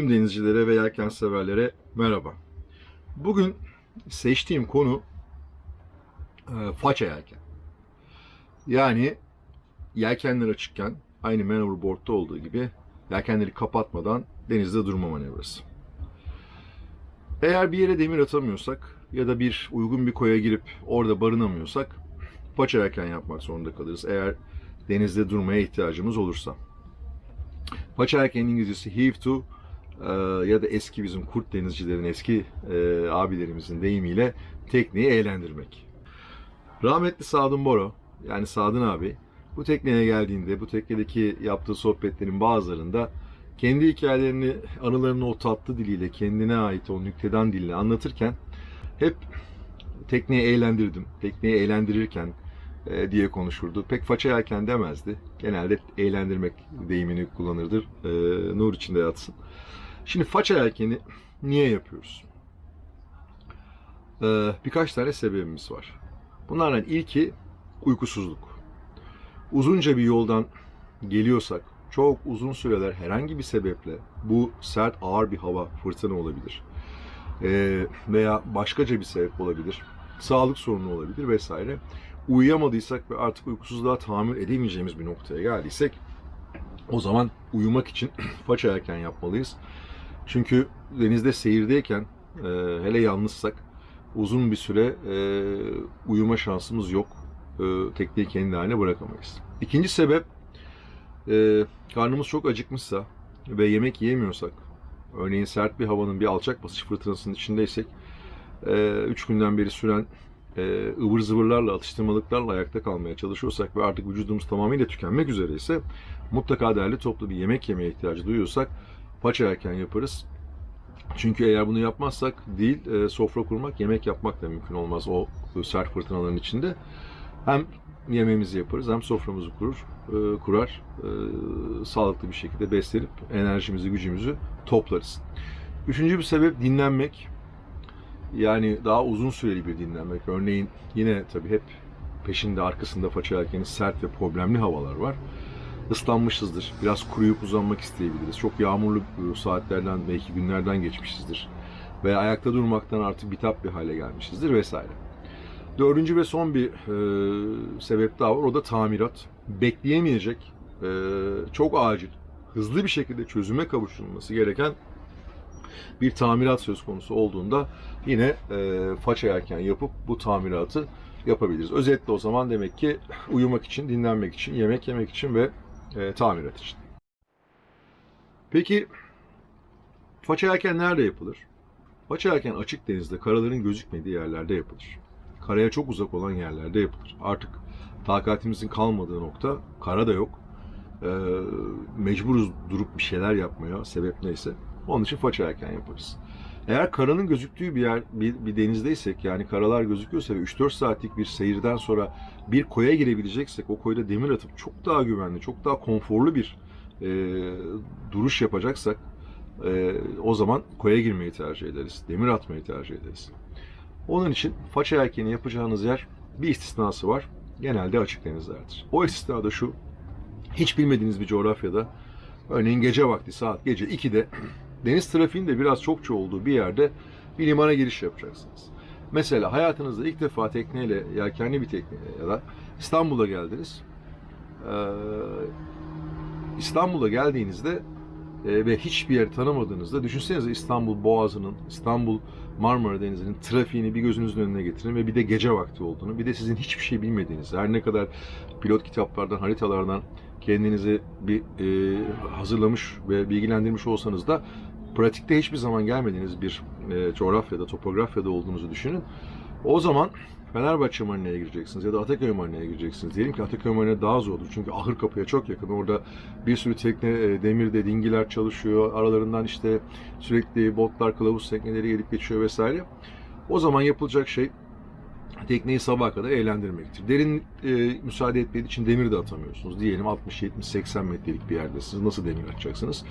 Tüm denizcilere ve yelken severlere merhaba. Bugün seçtiğim konu e, faça yelken. Yani yelkenler açıkken aynı man overboard'da olduğu gibi yelkenleri kapatmadan denizde durma manevrası. Eğer bir yere demir atamıyorsak ya da bir uygun bir koya girip orada barınamıyorsak paça yelken yapmak zorunda kalırız. Eğer denizde durmaya ihtiyacımız olursa. Paça yelkenin İngilizcesi heave to ya da eski bizim kurt denizcilerin eski e, abilerimizin deyimiyle tekneyi eğlendirmek. Rahmetli Sadun Boro yani Sadun abi bu tekneye geldiğinde bu teknedeki yaptığı sohbetlerin bazılarında kendi hikayelerini, anılarını o tatlı diliyle, kendine ait o nükteden dille anlatırken hep tekneyi eğlendirdim, tekneyi eğlendirirken e, diye konuşurdu. Pek faça yelken demezdi. Genelde eğlendirmek deyimini kullanırdır. E, nur içinde yatsın. Şimdi faça yelkeni niye yapıyoruz? E, birkaç tane sebebimiz var. Bunlardan ilki uykusuzluk. Uzunca bir yoldan geliyorsak çok uzun süreler herhangi bir sebeple bu sert ağır bir hava fırtına olabilir. E, veya başkaca bir sebep olabilir. Sağlık sorunu olabilir vesaire. Uyuyamadıysak ve artık uykusuzluğa tahammül edemeyeceğimiz bir noktaya geldiysek o zaman uyumak için faça erken yapmalıyız. Çünkü denizde seyirdeyken e, hele yalnızsak uzun bir süre e, uyuma şansımız yok. E, tekneyi kendi haline bırakamayız. İkinci sebep e, karnımız çok acıkmışsa ve yemek yiyemiyorsak örneğin sert bir havanın bir alçak basış fırtınasının içindeysek 3 günden beri süren e, ıvır zıvırlarla, atıştırmalıklarla ayakta kalmaya çalışıyorsak ve artık vücudumuz tamamıyla tükenmek üzere ise mutlaka değerli toplu bir yemek yemeye ihtiyacı duyuyorsak paça erken yaparız. Çünkü eğer bunu yapmazsak değil e, sofra kurmak, yemek yapmak da mümkün olmaz o sert fırtınaların içinde. Hem yemeğimizi yaparız hem soframızı kurur, e, kurar, e, sağlıklı bir şekilde beslenip enerjimizi, gücümüzü toplarız. Üçüncü bir sebep dinlenmek. Yani daha uzun süreli bir dinlenmek. Örneğin yine tabii hep peşinde arkasında faça sert ve problemli havalar var. Islanmışızdır. Biraz kuruyup uzanmak isteyebiliriz. Çok yağmurlu saatlerden belki günlerden geçmişizdir. Veya ayakta durmaktan artık bitap bir hale gelmişizdir vesaire. Dördüncü ve son bir e, sebep daha var. O da tamirat. Bekleyemeyecek, e, çok acil, hızlı bir şekilde çözüme kavuşulması gereken bir tamirat söz konusu olduğunda yine e, faça erken yapıp bu tamiratı yapabiliriz. Özetle o zaman demek ki uyumak için, dinlenmek için, yemek yemek için ve e, tamirat için. Peki faça erken nerede yapılır? Faça erken açık denizde, karaların gözükmediği yerlerde yapılır. Karaya çok uzak olan yerlerde yapılır. Artık takatimizin kalmadığı nokta, kara da yok. E, mecburuz durup bir şeyler yapmaya, sebep neyse. Onun için faça erken yaparız. Eğer karanın gözüktüğü bir yer, bir, bir denizdeysek yani karalar gözüküyorsa ve 3-4 saatlik bir seyirden sonra bir koya girebileceksek, o koyda demir atıp çok daha güvenli, çok daha konforlu bir e, duruş yapacaksak e, o zaman koya girmeyi tercih ederiz. Demir atmayı tercih ederiz. Onun için faça yelkeni yapacağınız yer bir istisnası var. Genelde açık denizlerdir. O istisna da şu. Hiç bilmediğiniz bir coğrafyada örneğin gece vakti saat gece 2'de deniz trafiğinin de biraz çokça olduğu bir yerde bir limana giriş yapacaksınız. Mesela hayatınızda ilk defa tekneyle, yelkenli bir tekneyle ya da İstanbul'a geldiniz. Ee, İstanbul'a geldiğinizde e, ve hiçbir yer tanımadığınızda düşünsenize İstanbul Boğazı'nın, İstanbul Marmara Denizi'nin trafiğini bir gözünüzün önüne getirin ve bir de gece vakti olduğunu, bir de sizin hiçbir şey bilmediğiniz, her ne kadar pilot kitaplardan, haritalardan kendinizi bir e, hazırlamış ve bilgilendirmiş olsanız da pratikte hiçbir zaman gelmediğiniz bir e, coğrafyada, topografyada olduğunuzu düşünün. O zaman Fenerbahçe Marina'ya gireceksiniz ya da Ataköy Marina'ya gireceksiniz. Diyelim ki Ataköy Marina daha zordur çünkü ahır kapıya çok yakın. Orada bir sürü tekne, e, demirde dingiler çalışıyor. Aralarından işte sürekli botlar, kılavuz tekneleri gelip geçiyor vesaire. O zaman yapılacak şey tekneyi sabaha kadar eğlendirmektir. Derin e, müsaade etmediği için demir de atamıyorsunuz. Diyelim 60, 70, 80 metrelik bir yerdesiniz. Nasıl demir atacaksınız?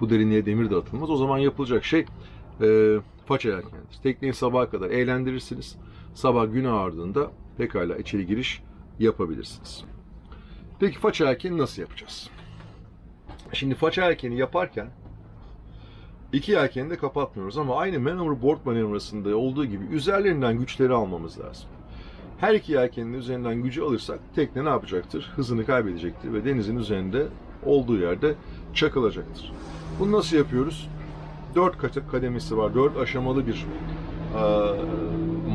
Bu derinliğe demir de atılmaz. O zaman yapılacak şey e, faça yelkendir. Tekneyi sabaha kadar eğlendirirsiniz. Sabah gün ağardığında pekala içeri giriş yapabilirsiniz. Peki faça yelkeni nasıl yapacağız? Şimdi faça yelkeni yaparken İki yelkeni de kapatmıyoruz ama aynı maneuver board manevrasında olduğu gibi üzerlerinden güçleri almamız lazım. Her iki yelkenin de üzerinden gücü alırsak tekne ne yapacaktır? Hızını kaybedecektir ve denizin üzerinde olduğu yerde çakılacaktır. Bunu nasıl yapıyoruz? Dört kademesi var. Dört aşamalı bir eee,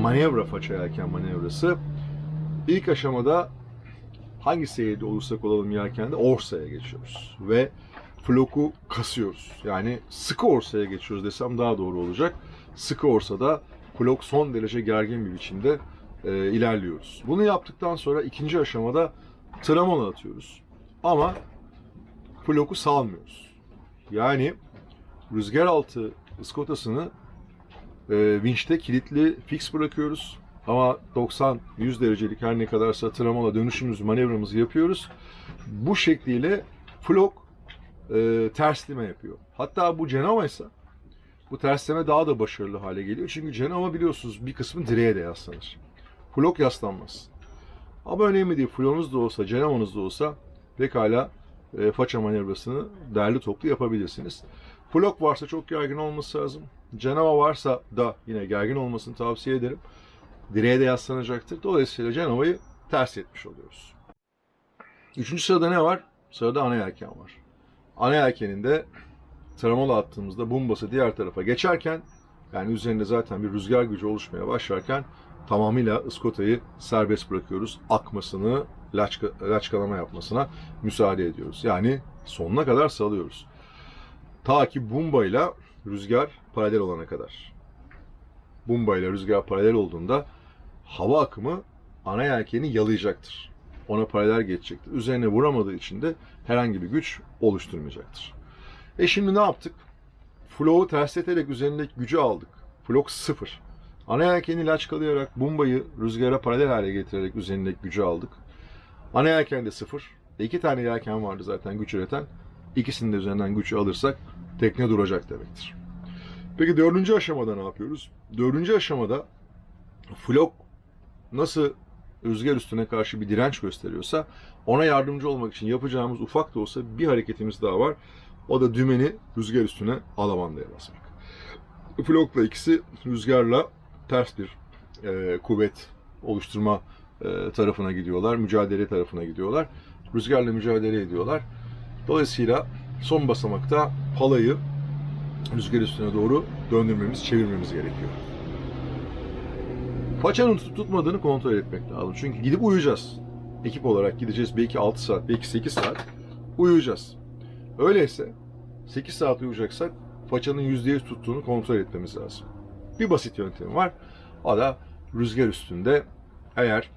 manevra faça yelken manevrası. İlk aşamada hangi seviyede olursak olalım yelkende orsaya geçiyoruz. Ve floku kasıyoruz. Yani sıkı orsaya geçiyoruz desem daha doğru olacak. Sıkı orsada flok son derece gergin bir biçimde e, ilerliyoruz. Bunu yaptıktan sonra ikinci aşamada tramola atıyoruz. Ama floku salmıyoruz. Yani rüzgar altı ıskotasını e, vinçte kilitli fix bırakıyoruz. Ama 90-100 derecelik her ne kadarsa tramola dönüşümüz, manevramızı yapıyoruz. Bu şekliyle flok e, tersleme yapıyor. Hatta bu Cenova ise bu tersleme daha da başarılı hale geliyor. Çünkü Cenova biliyorsunuz bir kısmı direğe de yaslanır. Flok yaslanmaz. Ama önemli değil. Flonuz da olsa, Cenova'nız da olsa pekala e, faça manevrasını derli toplu yapabilirsiniz. Flok varsa çok gergin olması lazım. Cenova varsa da yine gergin olmasını tavsiye ederim. Direğe de yaslanacaktır. Dolayısıyla Cenova'yı ters etmiş oluyoruz. Üçüncü sırada ne var? Sırada ana yelken var. Ana yelkeninde tramola attığımızda bombası diğer tarafa geçerken yani üzerinde zaten bir rüzgar gücü oluşmaya başlarken tamamıyla ıskotayı serbest bırakıyoruz. Akmasını, laçka, laçkalama yapmasına müsaade ediyoruz. Yani sonuna kadar salıyoruz. Ta ki bumbayla rüzgar paralel olana kadar. Bumbayla rüzgar paralel olduğunda hava akımı ana yelkeni yalayacaktır. Ona paralel geçecektir. Üzerine vuramadığı için de herhangi bir güç oluşturmayacaktır. E şimdi ne yaptık? Flow'u tersleterek üzerindeki gücü aldık. Flow sıfır. Ana yelkeni laçkalayarak bombayı rüzgara paralel hale getirerek üzerindeki gücü aldık. Ana yelken de sıfır. E iki tane yelken vardı zaten güç üreten. İkisini de üzerinden gücü alırsak tekne duracak demektir. Peki dördüncü aşamada ne yapıyoruz? Dördüncü aşamada flok nasıl rüzgar üstüne karşı bir direnç gösteriyorsa ona yardımcı olmak için yapacağımız ufak da olsa bir hareketimiz daha var. O da dümeni rüzgar üstüne alamandaya basmak. Flokla ikisi rüzgarla ters bir e, kuvvet oluşturma e, tarafına gidiyorlar. Mücadele tarafına gidiyorlar. Rüzgarla mücadele ediyorlar. Dolayısıyla son basamakta palayı rüzgar üstüne doğru döndürmemiz, çevirmemiz gerekiyor. Paçanın tutup tutmadığını kontrol etmek lazım. Çünkü gidip uyuyacağız. Ekip olarak gideceğiz belki 6 saat, belki 8 saat uyuyacağız. Öyleyse 8 saat uyuyacaksak façanın %100 tuttuğunu kontrol etmemiz lazım. Bir basit yöntemi var. O da rüzgar üstünde eğer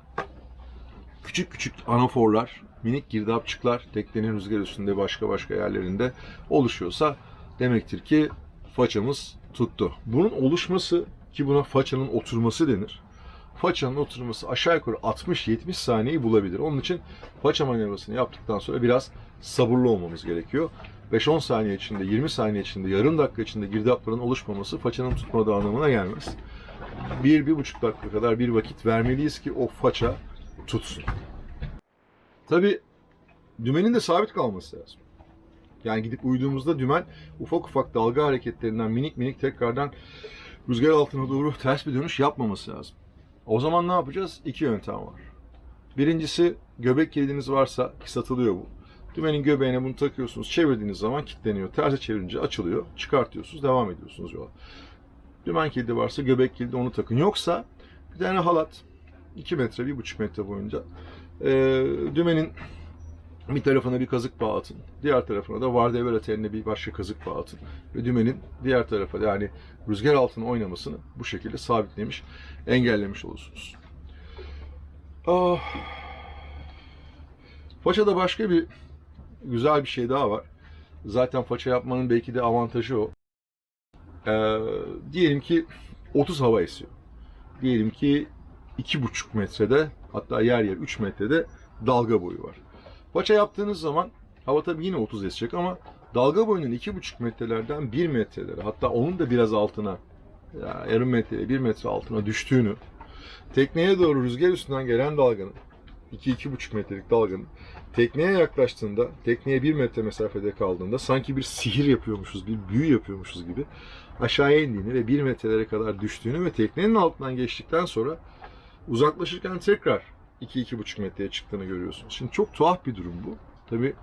küçük küçük anaforlar, minik girdapçıklar teknenin rüzgar üstünde başka başka yerlerinde oluşuyorsa demektir ki façamız tuttu. Bunun oluşması ki buna façanın oturması denir. Façanın oturması aşağı yukarı 60-70 saniyeyi bulabilir. Onun için faça manevrasını yaptıktan sonra biraz sabırlı olmamız gerekiyor. 5-10 saniye içinde, 20 saniye içinde, yarım dakika içinde girdapların oluşmaması façanın tutmadığı anlamına gelmez. 1-1,5 dakika kadar bir vakit vermeliyiz ki o faça tutsun. Tabi dümenin de sabit kalması lazım. Yani gidip uyuduğumuzda dümen ufak ufak dalga hareketlerinden minik minik tekrardan rüzgar altına doğru ters bir dönüş yapmaması lazım. O zaman ne yapacağız? İki yöntem var. Birincisi göbek kilidiniz varsa ki satılıyor bu. Dümenin göbeğine bunu takıyorsunuz. Çevirdiğiniz zaman kilitleniyor. Terse çevirince açılıyor. Çıkartıyorsunuz. Devam ediyorsunuz yola. Dümen kilidi varsa göbek kilidi onu takın. Yoksa bir tane halat 2 metre, 1,5 metre boyunca e, dümenin bir tarafına bir kazık bağ atın. Diğer tarafına da vardevel teline bir başka kazık bağ atın. Ve dümenin diğer tarafa yani rüzgar altına oynamasını bu şekilde sabitlemiş, engellemiş olursunuz. Ah. Façada başka bir güzel bir şey daha var. Zaten faça yapmanın belki de avantajı o. Ee, diyelim ki 30 hava esiyor. Diyelim ki 2,5 metrede hatta yer yer 3 metrede dalga boyu var. Paça yaptığınız zaman hava tabii yine 30 esecek ama dalga boyunun 2,5 metrelerden 1 metrelere hatta onun da biraz altına ya yarım metreye 1 metre altına düştüğünü tekneye doğru rüzgar üstünden gelen dalganın 2-2,5 metrelik dalganın tekneye yaklaştığında, tekneye 1 metre mesafede kaldığında sanki bir sihir yapıyormuşuz, bir büyü yapıyormuşuz gibi aşağıya indiğini ve 1 metrelere kadar düştüğünü ve teknenin altından geçtikten sonra uzaklaşırken tekrar 2-2,5 metreye çıktığını görüyorsunuz. Şimdi çok tuhaf bir durum bu. Tabi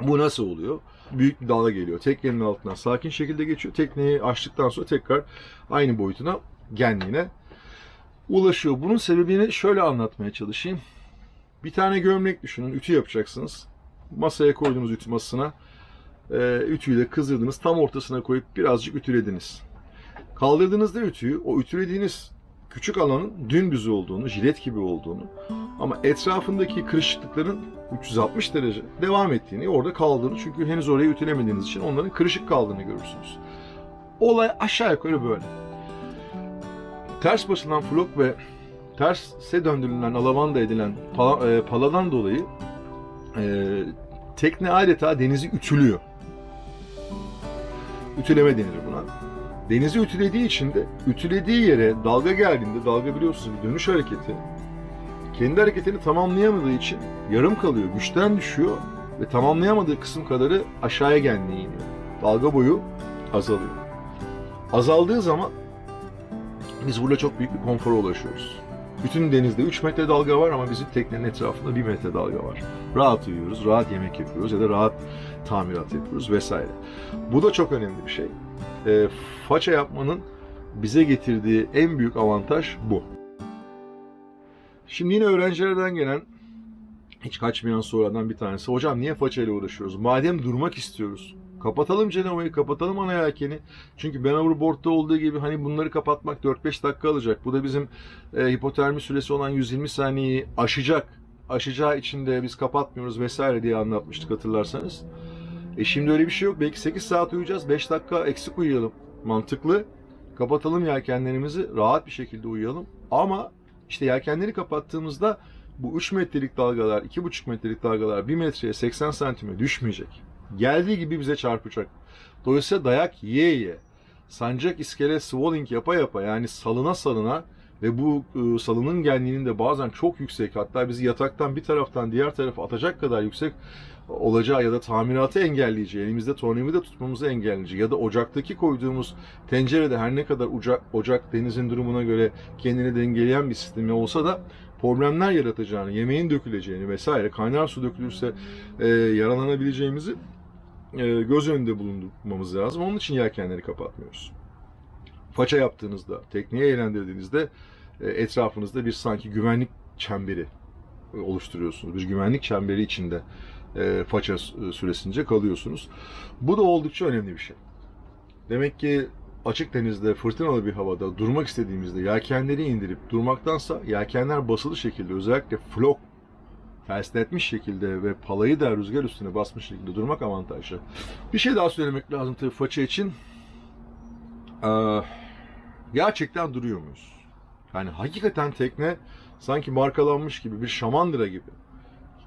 bu nasıl oluyor? Büyük bir dalga geliyor. Teknenin altından sakin şekilde geçiyor. Tekneyi açtıktan sonra tekrar aynı boyutuna, genliğine ulaşıyor. Bunun sebebini şöyle anlatmaya çalışayım. Bir tane gömlek düşünün. Ütü yapacaksınız. Masaya koyduğunuz ütü masasına e, ütüyü de kızdırdınız. Tam ortasına koyup birazcık ütülediniz. Kaldırdığınızda ütüyü, o ütülediğiniz küçük alanın dümdüz olduğunu, jilet gibi olduğunu ama etrafındaki kırışıklıkların 360 derece devam ettiğini, orada kaldığını çünkü henüz orayı ütülemediğiniz için onların kırışık kaldığını görürsünüz. Olay aşağı yukarı böyle. Ters basılan flok ve terse döndürülen, alavanda edilen pala, e, paladan dolayı e, tekne adeta denizi ütülüyor. Ütüleme denir buna. Denizi ütülediği için de ütülediği yere dalga geldiğinde, dalga biliyorsunuz bir dönüş hareketi, kendi hareketini tamamlayamadığı için yarım kalıyor, güçten düşüyor ve tamamlayamadığı kısım kadarı aşağıya genliğe iniyor. Dalga boyu azalıyor. Azaldığı zaman biz burada çok büyük bir konfora ulaşıyoruz. Bütün denizde 3 metre dalga var ama bizim teknenin etrafında 1 metre dalga var. Rahat uyuyoruz, rahat yemek yapıyoruz ya da rahat tamirat yapıyoruz vesaire. Bu da çok önemli bir şey. E, faça yapmanın bize getirdiği en büyük avantaj bu. Şimdi yine öğrencilerden gelen hiç kaçmayan sorulardan bir tanesi. Hocam niye façayla uğraşıyoruz? Madem durmak istiyoruz. Kapatalım Cenova'yı, kapatalım ana yelkeni. Çünkü Ben Overboard'da olduğu gibi hani bunları kapatmak 4-5 dakika alacak. Bu da bizim e, hipotermi süresi olan 120 saniyeyi aşacak. Aşacağı için de biz kapatmıyoruz vesaire diye anlatmıştık hatırlarsanız. E şimdi öyle bir şey yok. Belki 8 saat uyuyacağız. 5 dakika eksik uyuyalım. Mantıklı. Kapatalım yelkenlerimizi. Rahat bir şekilde uyuyalım. Ama işte yelkenleri kapattığımızda bu 3 metrelik dalgalar, 2,5 metrelik dalgalar 1 metreye 80 santime düşmeyecek. Geldiği gibi bize çarpacak. Dolayısıyla dayak yiye yiye, sancak iskele swallowing yapa yapa yani salına salına ve bu e, salının genliğinin de bazen çok yüksek hatta bizi yataktan bir taraftan diğer tarafa atacak kadar yüksek olacağı ya da tamiratı engelleyeceği, elimizde tornavida tutmamızı engelleyeceği ya da ocaktaki koyduğumuz tencerede her ne kadar ocak, ocak denizin durumuna göre kendini dengeleyen bir sistemi olsa da problemler yaratacağını, yemeğin döküleceğini vesaire, kaynar su dökülürse e, yaralanabileceğimizi e, göz önünde bulundurmamız lazım. Onun için yelkenleri kapatmıyoruz. Faça yaptığınızda, tekneye eğlendirdiğinizde e, etrafınızda bir sanki güvenlik çemberi oluşturuyorsunuz. Bir güvenlik çemberi içinde e, faça süresince kalıyorsunuz. Bu da oldukça önemli bir şey. Demek ki açık denizde, fırtınalı bir havada durmak istediğimizde yelkenleri indirip durmaktansa yelkenler basılı şekilde özellikle flok tersletmiş şekilde ve palayı da rüzgar üstüne basmış şekilde durmak avantajlı. Bir şey daha söylemek lazım tabii faça için. Ee, gerçekten duruyor muyuz? Yani hakikaten tekne sanki markalanmış gibi bir şamandıra gibi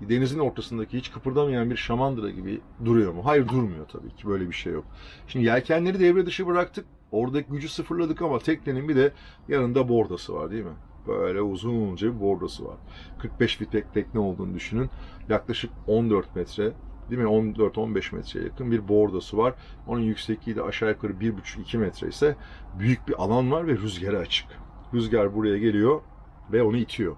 denizin ortasındaki hiç kıpırdamayan bir şamandıra gibi duruyor mu? Hayır durmuyor tabii ki böyle bir şey yok. Şimdi yelkenleri devre dışı bıraktık. Oradaki gücü sıfırladık ama teknenin bir de yanında bordası var değil mi? Böyle uzunca bir bordası var. 45 fit tekne olduğunu düşünün. Yaklaşık 14 metre değil mi? 14-15 metreye yakın bir bordası var. Onun yüksekliği de aşağı yukarı 1,5-2 metre ise büyük bir alan var ve rüzgara açık. Rüzgar buraya geliyor ve onu itiyor.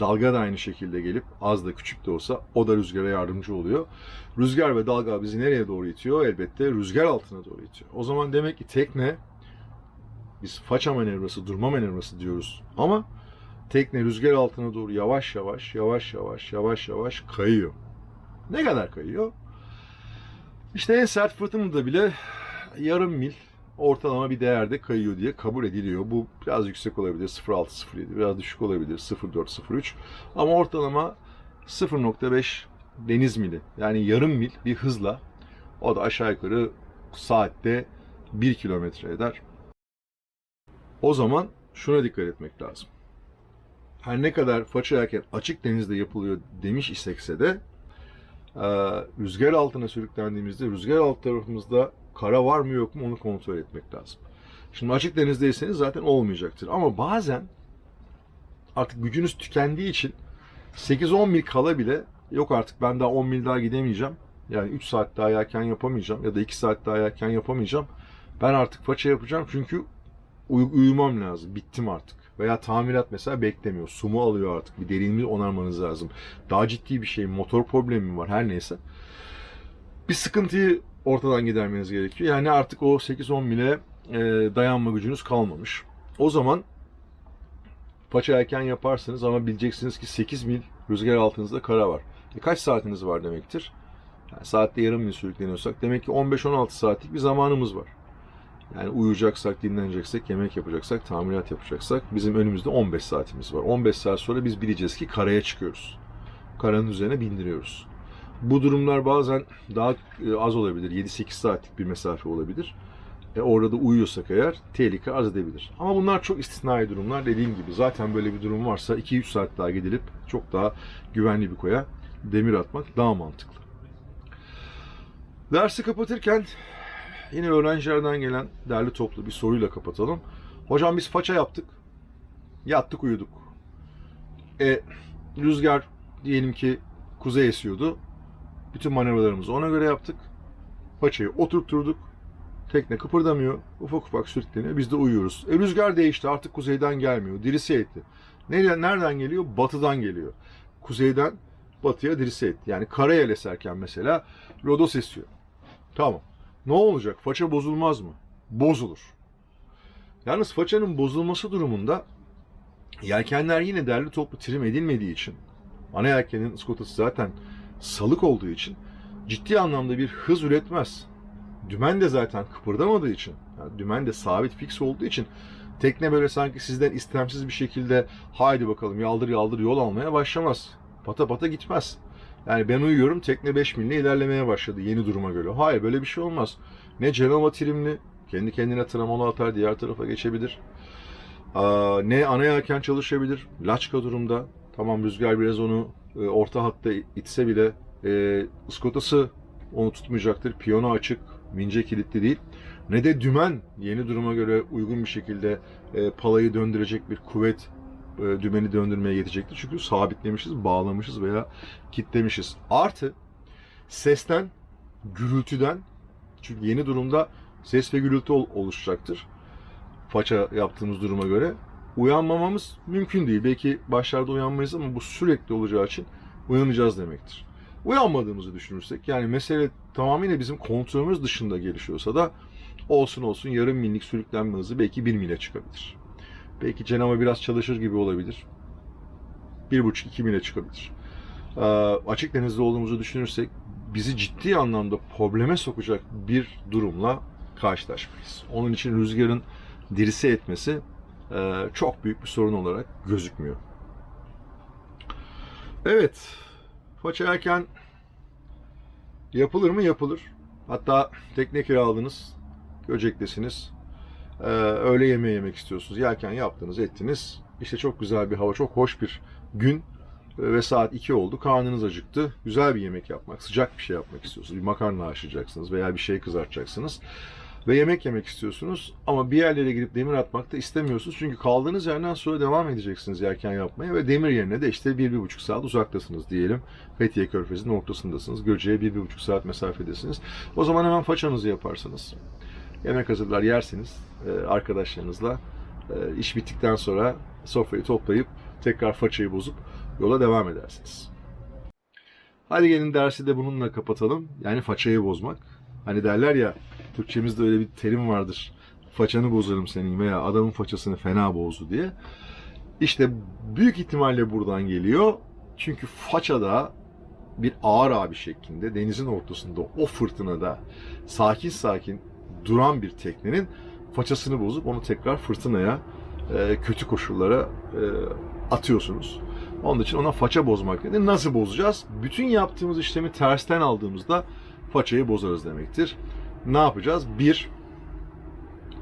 Dalga da aynı şekilde gelip az da küçük de olsa o da rüzgara yardımcı oluyor. Rüzgar ve dalga bizi nereye doğru itiyor? Elbette rüzgar altına doğru itiyor. O zaman demek ki tekne biz faça manevrası, durma manevrası diyoruz. Ama tekne rüzgar altına doğru yavaş yavaş, yavaş yavaş, yavaş yavaş kayıyor. Ne kadar kayıyor? İşte en sert fırtınada bile yarım mil ortalama bir değerde kayıyor diye kabul ediliyor. Bu biraz yüksek olabilir 0.6-0.7, biraz düşük olabilir 0.4-0.3 ama ortalama 0.5 deniz mili yani yarım mil bir hızla o da aşağı yukarı saatte 1 kilometre eder. O zaman şuna dikkat etmek lazım. Her ne kadar faça yelken açık denizde yapılıyor demiş isekse de rüzgar altına sürüklendiğimizde rüzgar alt tarafımızda kara var mı yok mu onu kontrol etmek lazım. Şimdi açık denizdeyseniz zaten olmayacaktır. Ama bazen artık gücünüz tükendiği için 8-10 mil kala bile yok artık ben daha 10 mil daha gidemeyeceğim. Yani 3 saat daha yelken yapamayacağım ya da 2 saat daha yelken yapamayacağım. Ben artık faça yapacağım çünkü uy- uyumam lazım. Bittim artık. Veya tamirat mesela beklemiyor. Sumu alıyor artık. Bir derinliği onarmanız lazım. Daha ciddi bir şey. Motor problemi var. Her neyse. Bir sıkıntıyı ortadan gidermeniz gerekiyor. Yani artık o 8-10 mile e, dayanma gücünüz kalmamış. O zaman paça erken yaparsınız ama bileceksiniz ki 8 mil rüzgar altınızda kara var. E kaç saatiniz var demektir? Yani saatte yarım mil sürükleniyorsak demek ki 15-16 saatlik bir zamanımız var. Yani uyuyacaksak, dinleneceksek, yemek yapacaksak, tamirat yapacaksak bizim önümüzde 15 saatimiz var. 15 saat sonra biz bileceğiz ki karaya çıkıyoruz. Karanın üzerine bindiriyoruz. Bu durumlar bazen daha e, az olabilir. 7-8 saatlik bir mesafe olabilir. E orada da uyuyorsak eğer tehlike arz edebilir. Ama bunlar çok istisnai durumlar. Dediğim gibi zaten böyle bir durum varsa 2-3 saat daha gidilip çok daha güvenli bir koya demir atmak daha mantıklı. Dersi kapatırken yine öğrencilerden gelen derli toplu bir soruyla kapatalım. Hocam biz faça yaptık. Yattık uyuduk. E, rüzgar diyelim ki kuzey esiyordu. Bütün manevralarımızı ona göre yaptık. Paçayı oturtturduk. Tekne kıpırdamıyor. Ufak ufak sürükleniyor. Biz de uyuyoruz. E, rüzgar değişti. Artık kuzeyden gelmiyor. Dirisi etti. Nereden, nereden geliyor? Batıdan geliyor. Kuzeyden batıya dirisi etti. Yani karayel eserken mesela lodos esiyor. Tamam. Ne olacak? Faça bozulmaz mı? Bozulur. Yalnız façanın bozulması durumunda yelkenler yine derli toplu trim edilmediği için ana yelkenin ıskotası zaten salık olduğu için ciddi anlamda bir hız üretmez. Dümen de zaten kıpırdamadığı için, yani dümen de sabit fix olduğu için tekne böyle sanki sizden istemsiz bir şekilde haydi bakalım yaldır yaldır yol almaya başlamaz. Pata pata gitmez. Yani ben uyuyorum tekne 5 mille ilerlemeye başladı yeni duruma göre. Hayır böyle bir şey olmaz. Ne Cenova trimli kendi kendine tremolo atar diğer tarafa geçebilir. Aa, ne ana yelken çalışabilir. Laçka durumda. Tamam rüzgar biraz onu e, orta hatta itse bile e, ıskotası onu tutmayacaktır. Piyano açık, mince kilitli değil. Ne de dümen yeni duruma göre uygun bir şekilde e, palayı döndürecek bir kuvvet e, dümeni döndürmeye yetecektir. Çünkü sabitlemişiz, bağlamışız veya kitlemişiz. Artı sesten, gürültüden çünkü yeni durumda ses ve gürültü ol- oluşacaktır. Faça yaptığımız duruma göre uyanmamamız mümkün değil. Belki başlarda uyanmayız ama bu sürekli olacağı için uyanacağız demektir. Uyanmadığımızı düşünürsek yani mesele tamamıyla bizim kontrolümüz dışında gelişiyorsa da olsun olsun yarım millik sürüklenme hızı belki bir mile çıkabilir. Belki Cenama biraz çalışır gibi olabilir. Bir buçuk iki mile çıkabilir. Ee, açık denizde olduğumuzu düşünürsek bizi ciddi anlamda probleme sokacak bir durumla karşılaşmayız. Onun için rüzgarın dirisi etmesi çok büyük bir sorun olarak gözükmüyor. Evet, faça erken yapılır mı? Yapılır. Hatta tekne kiraladınız, Göcek'tesiniz. Ee, öğle yemeği yemek istiyorsunuz. Yelken yaptınız, ettiniz. İşte çok güzel bir hava, çok hoş bir gün Ee, ve saat 2 oldu. Karnınız acıktı. Güzel bir yemek yapmak, sıcak bir şey yapmak istiyorsunuz. Bir makarna haşlayacaksınız veya bir şey kızartacaksınız. Ve yemek yemek istiyorsunuz ama bir yerlere gidip demir atmak da istemiyorsunuz. Çünkü kaldığınız yerden sonra devam edeceksiniz yelken yapmaya ve demir yerine de işte bir, bir buçuk saat uzaktasınız diyelim. Fethiye Körfezi'nin ortasındasınız. Göce'ye bir, bir buçuk saat mesafedesiniz. O zaman hemen façanızı yaparsınız. Yemek hazırlar yersiniz e, arkadaşlarınızla. E, iş bittikten sonra sofrayı toplayıp tekrar façayı bozup yola devam edersiniz. Hadi gelin dersi de bununla kapatalım. Yani façayı bozmak. Hani derler ya Türkçemizde öyle bir terim vardır. Façanı bozarım senin veya adamın façasını fena bozdu diye. İşte büyük ihtimalle buradan geliyor. Çünkü façada bir ağır abi şeklinde denizin ortasında o fırtınada sakin sakin duran bir teknenin façasını bozup onu tekrar fırtınaya e, kötü koşullara e, atıyorsunuz. Onun için ona faça bozmak nedir? Nasıl bozacağız? Bütün yaptığımız işlemi tersten aldığımızda façayı bozarız demektir. Ne yapacağız? Bir,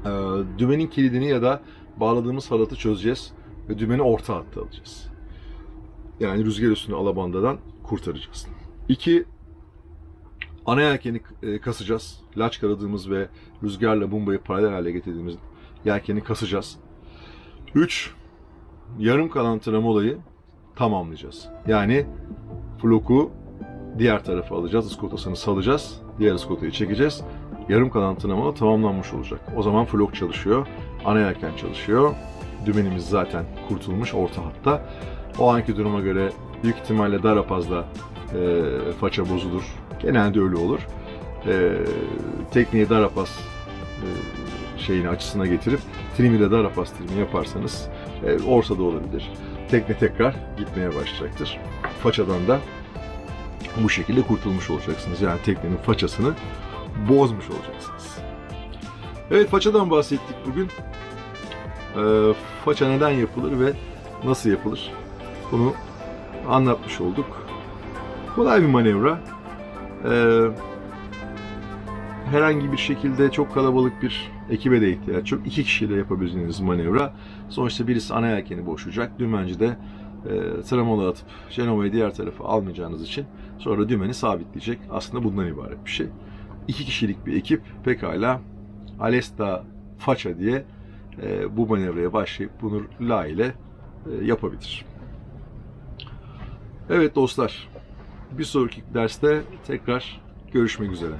e, dümenin kilidini ya da bağladığımız halatı çözeceğiz ve dümeni orta hatta alacağız. Yani rüzgar üstünü alabandadan kurtaracağız. İki, ana yelkeni e, kasacağız. Laç karadığımız ve rüzgarla bombayı paralel hale getirdiğimiz yelkeni kasacağız. Üç, yarım kalan tremolayı tamamlayacağız. Yani floku diğer tarafa alacağız, ıskotasını salacağız, diğer ıskotayı çekeceğiz. Yarım kalan tırmanma tamamlanmış olacak. O zaman flok çalışıyor, ana yelken çalışıyor. Dümenimiz zaten kurtulmuş orta hatta. O anki duruma göre büyük ihtimalle darapazda e, faça bozulur. Genelde öyle olur. E, tekniği darapaz e, şeyini açısına getirip trim ile darapaz trimi yaparsanız e, ortada olabilir. Tekne tekrar gitmeye başlayacaktır. Façadan da bu şekilde kurtulmuş olacaksınız. Yani teknenin façasını bozmuş olacaksınız. Evet façadan bahsettik bugün. Ee, faça neden yapılır ve nasıl yapılır? Bunu anlatmış olduk. Kolay bir manevra. Ee, herhangi bir şekilde çok kalabalık bir ekibe de ihtiyaç yok. İki kişiyle yapabileceğiniz manevra. Sonuçta birisi ana yelkeni boşayacak. Dümenci de e, tramalı atıp Genova'yı diğer tarafa almayacağınız için sonra dümeni sabitleyecek. Aslında bundan ibaret bir şey. İki kişilik bir ekip pekala Alesta Faça diye e, bu manevraya başlayıp bunu La ile e, yapabilir. Evet dostlar, bir sonraki derste tekrar görüşmek üzere.